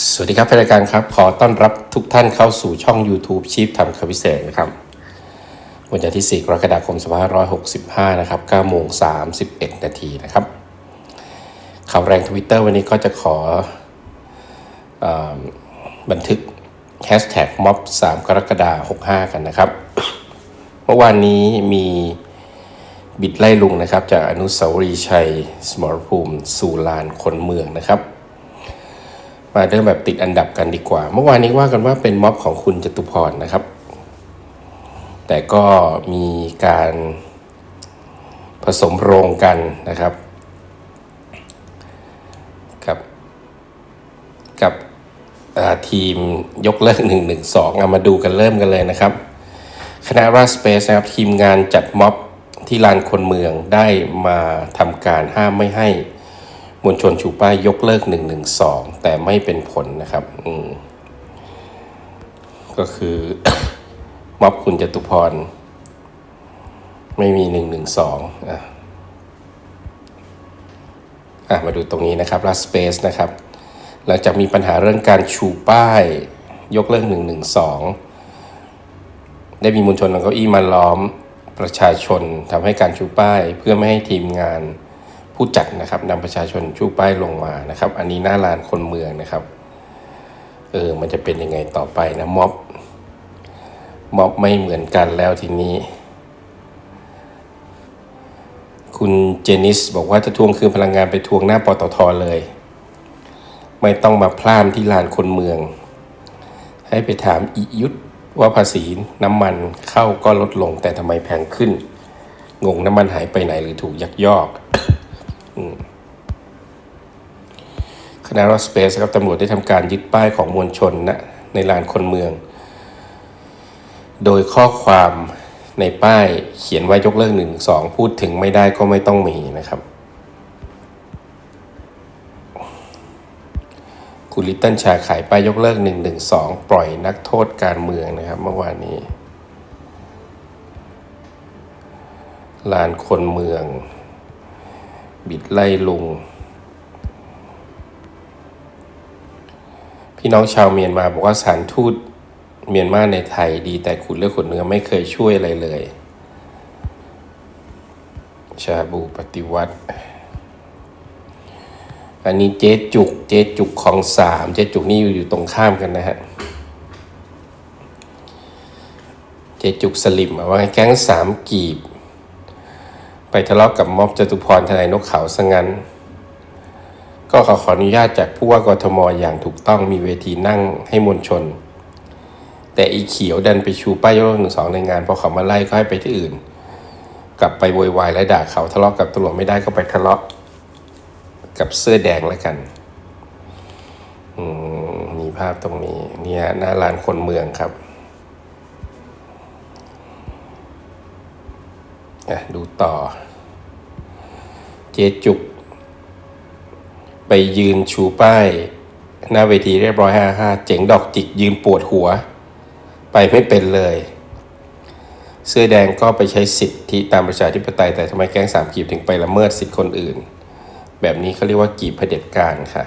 สวัสดีครับแฟนรายการครับ ขอต้อนรับทุกท่านเข้าสู่ช่อง YouTube ชีพทำคำพิเศษนะครับ วันจันทร์ที่ 4 กรกฎาคม 2565 นะครับ9โมง31 นาทีนะครับ ข่าวแรงทวิตเตอร์วันนี้ก็จะขอเออบันทึกแฮชแท็กม็อบ3 กรกฎาคม 65 กันนะครับ เมื่อวานนี้มีบิดไล่ลุงนะครับ จากอนุสาวรีย์ชัย สมรภูมิสู่ลานคนเมืองนะครับ มาเริ่มแบบติดอันดับกันดีกว่า เมื่อวานนี้ว่ากันว่าเป็นม็อบของคุณจตุพรนะครับ แต่ก็มีการผสมโรงกันนะครับกับกับทีมยกเลิก 1 1 2เอามาดูกันเริ่มกันเลยนะครับ คณะราสเปซนะครับ ทีมงานจัดม็อบที่ลานคนเมืองได้มาทำการห้ามไม่ให้ มวลชนชูป้ายยกเลิก 112 แต่ไม่เป็นผลนะครับอืก็คือม็อบคุณจตุพร ไม่มี 112อะอะมาดูตรงนี้นะครับรัสเปซนะครับ หลังจากมีปัญหาเรื่องการชูป้ายยกเลิก 112 ได้มีมวลชนเอาเก้าอี้มาล้อมประชาชนทำให้การชูป้ายเพื่อไม่ให้ทีมงาน ผู้จัดนะครับนำประชาชนชูป้ายลงมานะครับ อันนี้หน้าลานคนเมืองนะครับเออมันจะเป็นยังไงต่อไปนะม็อบม็อบไม่เหมือนกันแล้วทีนี้ คุณเจนิสบอกว่าจะทวงคืนพลังงานไปทวงหน้าปตทเลย ไม่ต้องมาพลาดที่ลานคนเมือง ให้ไปถามอียุทธว่าภาษีน้ำมันเข้าก็ลดลงแต่ทำไมแพงขึ้น งงน้ำมันหายไปไหนหรือถูกยักยอก คณะรถสเปซครับตำรวจได้ทำการยึดป้ายของมวลชนนะในลานคนเมือง โดยข้อความในป้ายเขียนไว้ยกเลิกหนึ่งสองพูดถึงไม่ได้ก็ไม่ต้องมีนะครับคุณลิตเติ้ลชาขายป้ายยกเลิกหนึ่งหนึ่งสองปล่อยนักโทษการเมืองนะครับ เมื่อวานนี้ ลานคนเมือง บิดไล่ลุงพี่น้องชาวเมียนมาบอกว่าสานทูตเมียนมาในไทยดีแต่ขุดเลือกขุดเนื้อไม่เคยช่วยอะไรเลย ชาบูปฏิวัติ อันนี้เจ๊จุก เจ๊จุกของสามเจ๊จุกนี่อยู่อยู่ตรงข้ามกันนะฮะ เจ๊จุกสลิมอะว่าแก๊งสามกีบ ไปทะเลาะกับม็อบจตุพรทนายนกเขาซะงั้น ก็ขอขออนุญาตจากผู้ว่ากทมอย่างถูกต้องมีเวทีนั่งให้มวลชน แต่อีเขียวดันไปชูป้ายยกหนึ่งสองในงานพอเขามาไล่ก็ให้ไปที่อื่น กลับไปโวยวายและด่าเขาทะเลาะกับตำรวจไม่ได้ก็ไปทะเลาะกับเสื้อแดงแล้วกันอืมมีภาพตรงนี้เนี่ยหน้าลานคนเมืองครับ ดูต่อ เจจุก ไปยืนชูป้าย หน้าเวทีเรียบร้อยห้าห้าเจ๋งดอกจิกยืนปวดหัว ไปไม่เป็นเลย เสื้อแดงก็ไปใช้สิทธิตามประชาธิปไตย แต่ทำไมแก๊งสามกีบถึงไปละเมิดสิทธิคนอื่น แบบนี้เขาเรียกว่ากีบเผด็จการค่ะ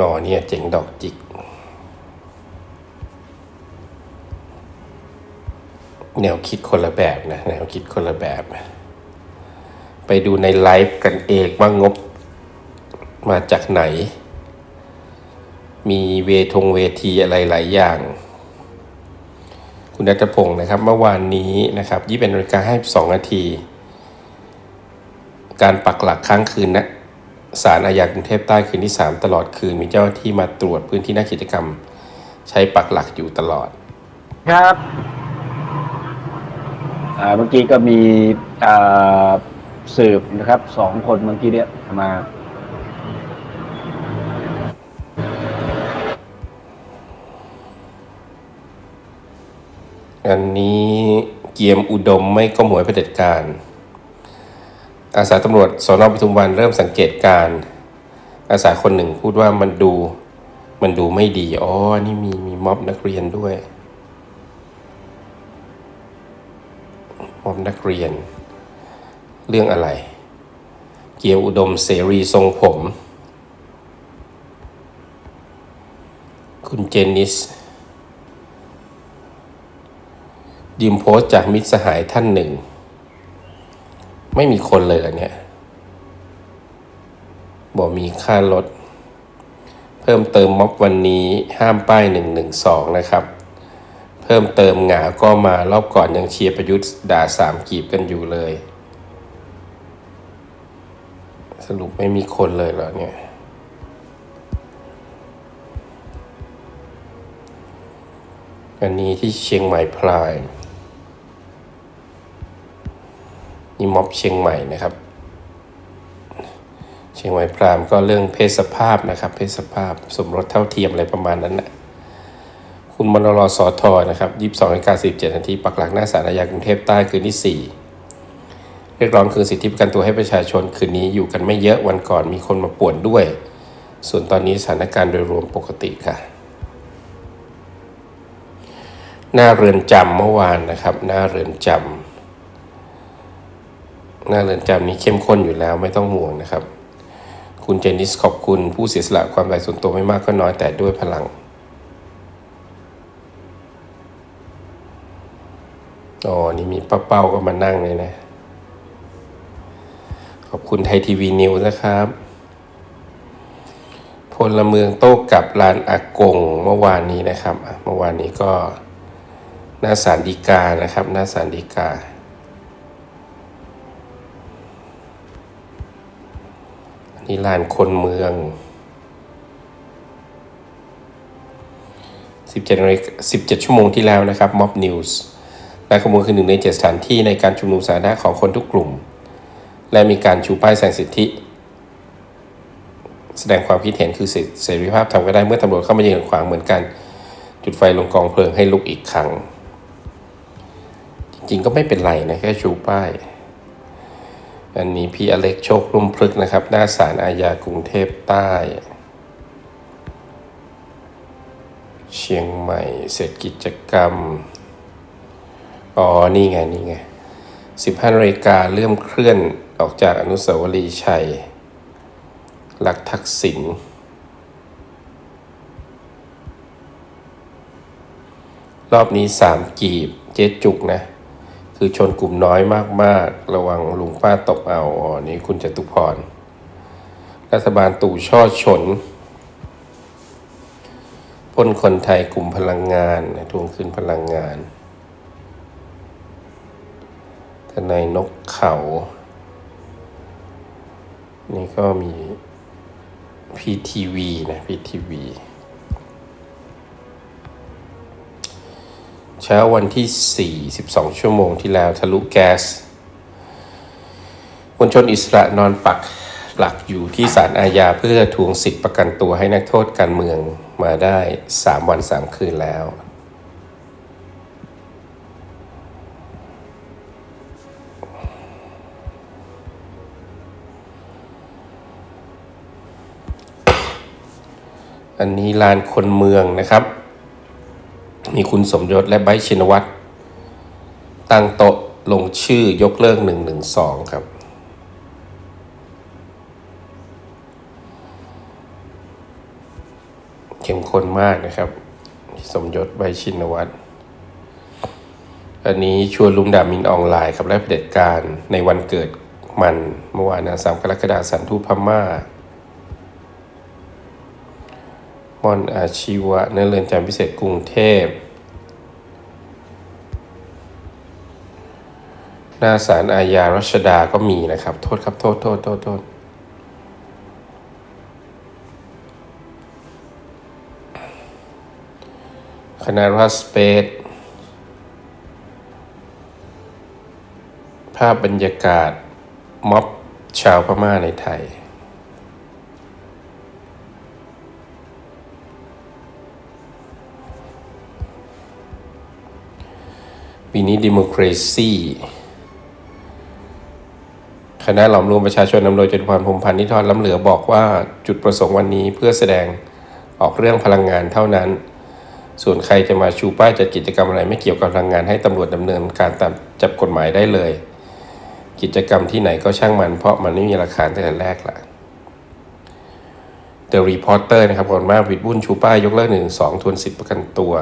อ๋อเนี่ยเจ๋งดอกจิก แนวคิดคนละแบบนะแนวคิดคนละแบบ ไปดูในไลฟ์กันเองว่างบมาจากไหน มีเวทงเวทีอะไรหลายอย่าง คุณนัทพงศ์นะครับ เมื่อวานนี้นะครับยี่เป็นนาฬิกาให้สองนาที การปักหลักค้างคืนนะสารอาญากรุงเทพใต้คืนที่ 3 ตลอดคืนมีเจ้าหน้าที่มาตรวจพื้นที่นักกิจกรรม ใช้ปักหลักอยู่ตลอด ครับ เมื่อกี้ก็มีสืบนะครับสองคนเมื่อกี้เนี่ยมาอันนี้เกียมอุดมไม่ก้มหัวให้เผด็จการ อาสาตำรวจสอนอปทุมวันเริ่มสังเกตการ อาสาคนหนึ่งพูดว่ามันดู มันดูไม่ดี อ๋อ นี่มีมีม็อบนักเรียนด้วย ม็อบนักเรียน เรื่องอะไร เกียวอุดมเสรีทรงผม คุณเจนนิสดิมโพสต์จากมิตรสหายท่านหนึ่ง ไม่มีคนเลยเหรอเนี่ยบอกมีค่ารถ เพิ่มเติมม็อบวันนี้ห้ามป้าย 112 นะครับ พิ่มเติมหงาก็มารอบก่อนยังเชียร์ประยุทธ์ด่าสามกีบกันอยู่เลย สรุปไม่มีคนเลยเหรอเนี่ยอันนี้ที่เชียงใหม่พลายนี่ม็อบเชียงใหม่นะครับ เชียงใหม่พรามก็เรื่องเพศสภาพนะครับ เพศสภาพสมรสเท่าเทียมอะไรประมาณนั้นนะ คุณมนรสอทอนะครับยี่สิบองนาฬิกาสิบเจ็ดนาทีปักหลักหน้าศาลอาญากรุงเทพใต้คืนที่สี่เรียกร้องคืนสิทธิประกันตัวให้ประชาชนคืนนี้อยู่กันไม่เยอะวันก่อนมีคนมาป่วนด้วย ส่วนตอนนี้สถานการณ์โดยรวมปกติค่ะ หน้าเรือนจำเมื่อวานนะครับ หน้าเรือนจำหน้าเรือนจำนี้เข้มข้นอยู่แล้วไม่ต้องห่วงนะครับ คุณเจนิสขอบคุณผู้เสียสละความรายส่วนตัวไม่มากก็น้อยแต่ด้วยพลัง อ๋อ นี่มีป้าเป้าก็มานั่งเลยนะ ขอบคุณไทยทีวีนิวนะครับ พลเมืองโต้กลับลานอากงเมื่อวานนี้นะครับอะเมื่อวานนี้ก็หน้าสารดีกานะครับ หน้าสารดีกาอันนี้ลานคนเมือง17นาฬิกา17 ชั่วโมงที่แล้วนะครับ Mob News ลานคนเมืองคือหนึ่งในเจ็ดสถานที่ในการชุมนุมสาธารณะของคนทุกกลุ่ม และมีการชูป้ายแสดงสิทธิ แสดงความคิดเห็นคือสิทธิเสรีภาพทำก็ได้เมื่อตำรวจเข้ามายืนขวางเหมือนกัน จุดไฟลงกองเพลิงให้ลุกอีกครั้ง จริงๆก็ไม่เป็นไรนะแค่ชูป้าย อันนี้พี่อเล็กโชครุ่มพลึกนะครับ หน้าศาลอาญากรุงเทพใต้ เชียงใหม่เสร็จกิจกรรม อ๋อ นี่ไง นี่ไง15นาฬิกาเริ่มเคลื่อนออกจากอนุสาวรีย์ชัย หลักทักษิณรอบนี้สามกีบเจ๊จุกนะ คือชนกลุ่มน้อยมาก ๆ ระวังลุงป้าตบเอาอ๋อนี่คุณจตุพร รัฐบาลตู่ช่อชนปล้นคนไทยกลุ่มพลังงานทวงคืนพลังงาน ทนายนกเขา นี่ก็มี PTV นะ PTV เช้าวันที่ 4 12 ชั่วโมงที่แล้วทะลุแก๊สมวลชนอิสระนอนปักหลักอยู่ที่ศาลอาญาเพื่อทวงสิทธิประกันตัวให้นักโทษการเมืองมาได้ 3 วัน 3 คืนแล้ว อันนี้ลานคนเมืองนะครับ มีคุณสมยศและไบชินวัตรตั้งโต๊ะลงชื่อยกเลิก 112 ครับเข้มข้นมากนะครับ สมยศไบชินวัตรอันนี้ชวนลุงดามินออนไลน์ครับและเผด็จการในวันเกิดมันเมื่อวานนะสามกรกฎาคมสันทูพม่า ม่อนอาชีวะในเรือนจำพิเศษกรุงเทพ หน้าศาลอาญารัชดาก็มีนะครับ โทษครับ โทษโทษโทษโทษคณะรัฐสเปซภาพบรรยากาศม็อบชาวพม่าในไทย ปีนี้ดิโมครซีคณะหลอมรวมประชาชนนำโดยจตุพรพรมพันธ์นิทรล้ำเหลือบอกว่าจุดประสงค์วันนี้เพื่อแสดงออกเรื่องพลังงานเท่านั้น ส่วนใครจะมาชูป้ายจัดกิจกรรมอะไรไม่เกี่ยวกับพลังงานให้ตำรวจดำเนินการตามจับกฎหมายได้เลย กิจกรรมที่ไหนก็ช่างมัน เพราะมันไม่มีราคาตั้งแต่แรกละ The Reporter นะครับก่อนมาวิดบุ้นชูป้ายยกเลิกหนึ่งสองทวนสิทธิประกันตัว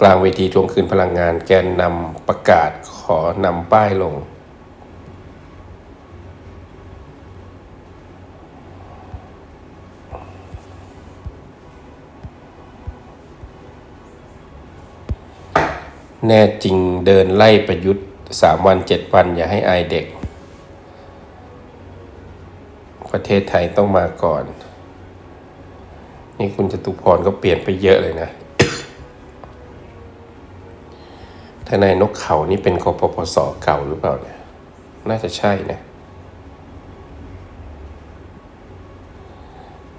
กลางเวทีทวงคืนพลังงาน แกนนำประกาศขอนำป้ายลง แน่จริงเดินไล่ประยุทธ์สามวันเจ็ดวันอย่าให้อายเด็ก ประเทศไทยต้องมาก่อน นี่คุณจตุพรก็เปลี่ยนไปเยอะเลยนะ ทนายนกเขานี่เป็นกปปสเก่าหรือเปล่าเนี่ย น่าจะใช่นะ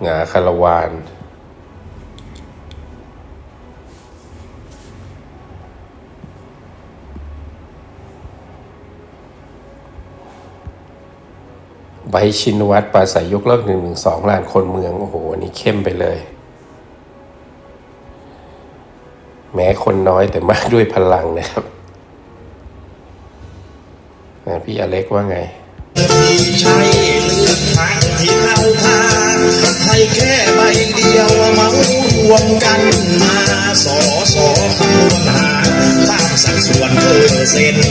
หงาคารวานใบชินวัตรปราศัยยกเลิกหนึ่งหนึ่งสองล้านคนเมือง โอ้โห อันนี้เข้มไปเลย ม้คนน้อยแต่มากด้วยพลังนะครับอ่พี่อเล็กว่าไงใช้เลือกทางที่เข้าทาให้แค่ใบเดียวมารวมกันมาสอสอคำนวณหาตามสัดส่วนเปอร์เซ็นต์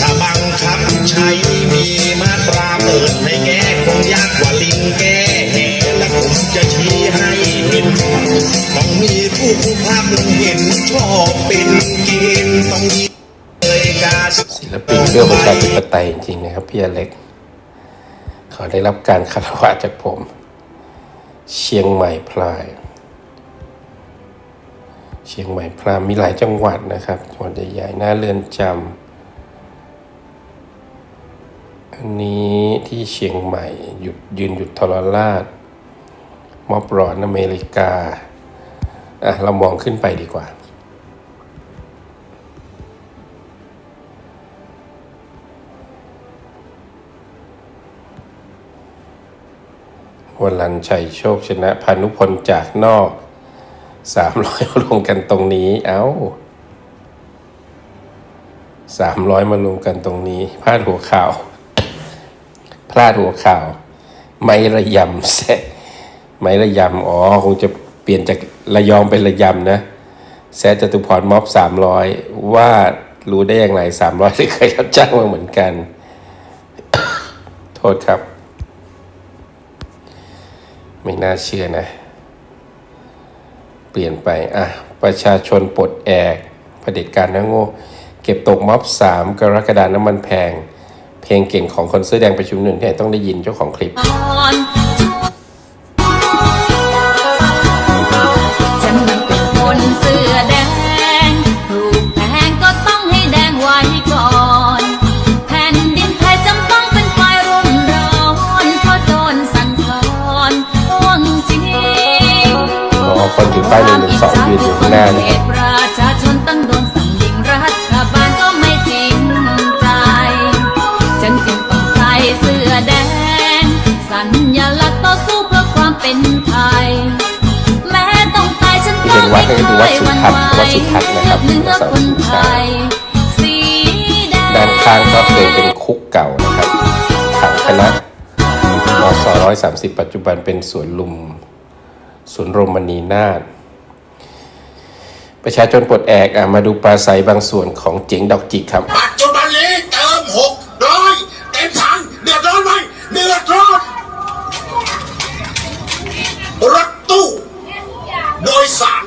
ถ้าบังคับใช้มีมาตราเปิดให้แก้คงยากกว่าลิ อบเป็นเกณฑ์ต้องมีเลยกาศิลปินเพื่อประชาธิปไตยจริงๆนะครับพี่อเล็กเขาได้รับการคารวะจากผม เชียงใหม่พลาย เชียงใหม่พรามมีหลายจังหวัดนะครับจังหวัดใหญ่ๆหน้าเรือนจำอันนี้ที่เชียงใหม่หยุดยืนหยุดทรราชมอบร้อนอเมริกาอะเรามองขึ้นไปดีกว่า วลันชัยโชคชนะพานุพลจากนอกสามร้อยรวมกันตรงนี้ เอา้าสามร้อยมารวมกันตรงนี้ พลาดหัวข่าว พลาดหัวข่าว ไม่ระยำแซะไม่ระยำอ๋อ คงจะเปลี่ยนจากระยองเป็นระยำนะแซะจตุพรม็อบสามร้อยว่ารู้ได้อย่างไรสามร้อยที่เคยรับจ้างมาเหมือนกัน โทษครับ ไม่น่าเชื่อนะ เปลี่ยนไป อะ ประชาชนปลดแอกเด็จการนะโง่ เก็บตกม็อบสามกรกฎาน้ำมันแพง เพลงเก่งของคนเสื้อแดงประชุมหนึ่งที่ต้องได้ยินเจ้าของคลิป ถือป้ายหนึ่งหนึ่งสองยืนอยู่ข้างหน้านะคเขรับตประชาชนตั้งโดนสั่งยิงรัฐบาลก็ไม่จริงใจฉันจึงต้องใส่เสื้อแดง สัญลักษณ์ต่อสู้เพื่อความเป็นไทยแม้ต้องตายฉันก็ไม่เคยหวั่นไหววัดสุทัศน์นะครับเนื้อคนไทยสีแดงด้านข้างก็เคยเป็นคุกเก่านะครับขังคณะรสร้อยสามสิบปัจจุบันเป็นสวนลุม สวนโรมณีนาถประชาชนปลดแอกอะมาดูปลาใสบางส่วนของเจ๋งดอกจิกครับ ปัจจุบันนี้เติมหกร้อยเต็มถังเดือดร้อนไหมเดือดร้อนรถตู้โดยสาร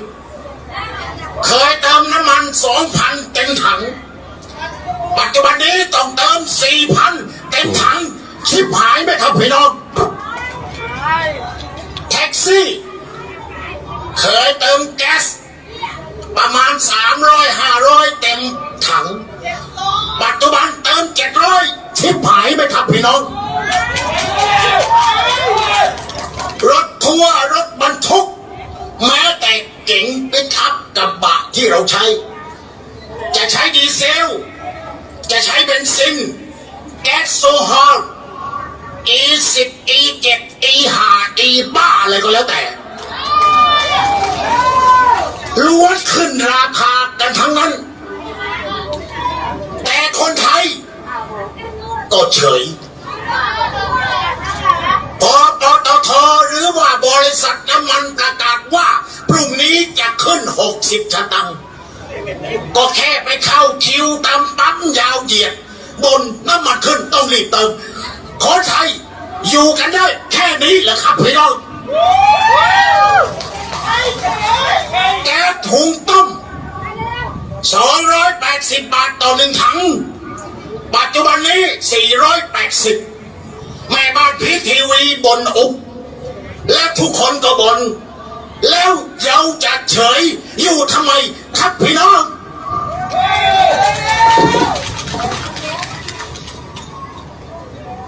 เคยเติมน้ำมันสองพันเต็มถัง ปัจจุบันนี้ต้องเติมสี่พันเต็มถัง ชิบหายไหมครับพี่น้องแท็กซี่ เคยเติมแก๊สประมาณสามร้อยห้าร้อยเต็มถัง ปัจจุบันเติมเจ็ดร้อยชิบหายไหมครับพี่น้อง รถทัวร์รถบรรทุก แม้แต่เก๋งปิกอัพกระบะที่เราใช้ จะใช้ดีเซล จะใช้เบนซิน แก๊สโซฮอล E10 E7 E5 E บ้าอะไรก็แล้วแต่ ล้วนขึ้นราคากันทั้งนั้น แต่คนไทย ก็เฉยพอปตทหรือว่าบริษัทน้ำมันประกาศว่า พรุ่งนี้จะขึ้น 60สตังค์ก็แค่ไปเข้าคิวตามปั๊มยาวเหยียด บนน้ำมันขึ้นต้องรีบเติมคนไทย อยู่กันได้แค่นี้แหละครับพี่น้อง แก๊สถุงต้ม280 บาทต่อหนึ่งถัง ปัจจุบันนี้ 480 แม่บ้านพีทีวีบนอุบและทุกคนก็บน แล้วเราจะเฉยอยู่ทำไมครับพี่น้อง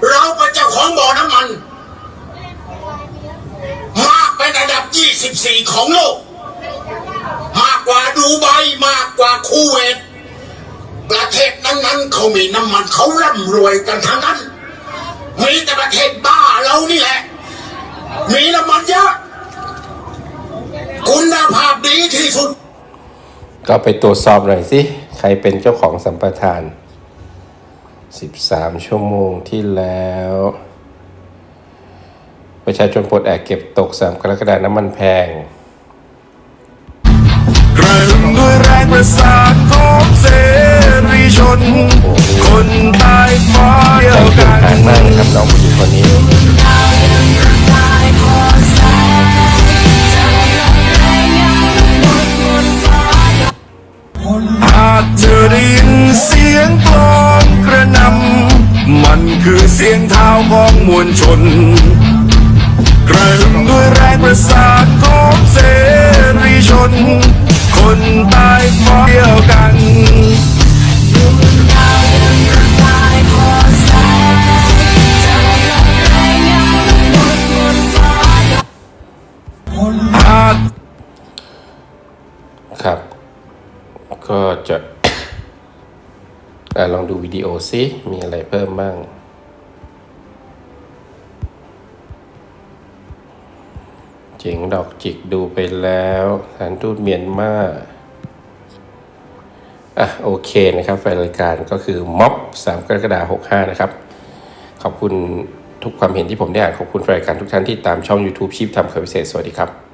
เราเป็นเจ้าของบ่อน้ำมัน มากเป็นอันดับ 24 ของโลก มากกว่าดูไบมากกว่าคูเวตประเทศนั้นๆเขามีน้ำมันเขาร่ำรวยกันทั้งนั้น มีแต่ประเทศบ้าเรานี่แหละ มีน้ำมันเยอะคุณภาพดีที่สุด ก็ไปตรวจสอบหน่อยสิ ใครเป็นเจ้าของสัมปทาน 13 ชั่วโมงที่แล้ว ประชาชนปลดแอกเก็บตก 3 กรกฎาคมน้ำมันแพงกระหึ่มด้วยแรงประสานของเสรีชน คนตายฟ้าเดียใจวเกิกันนหานมากนะครับน้องผู้หญิงคนนี้ ครับ ก็จะอ่ลองดูวิดีโอซิมีอะไรเพิ่มบ้างเจ๋งดอกจิกดูไปแล้วสถานทูตเมียนมาอะโอเคนะครับแฟนรายการก็คือม็อบ3กรกฎาคม65 นะครับ ขอบคุณทุกความเห็นที่ผมได้อ่านขอบคุณแฟนรายการทุกท่านที่ตามช่อง YouTube ชีพทำข่าวพิเศษ สวัสดีครับ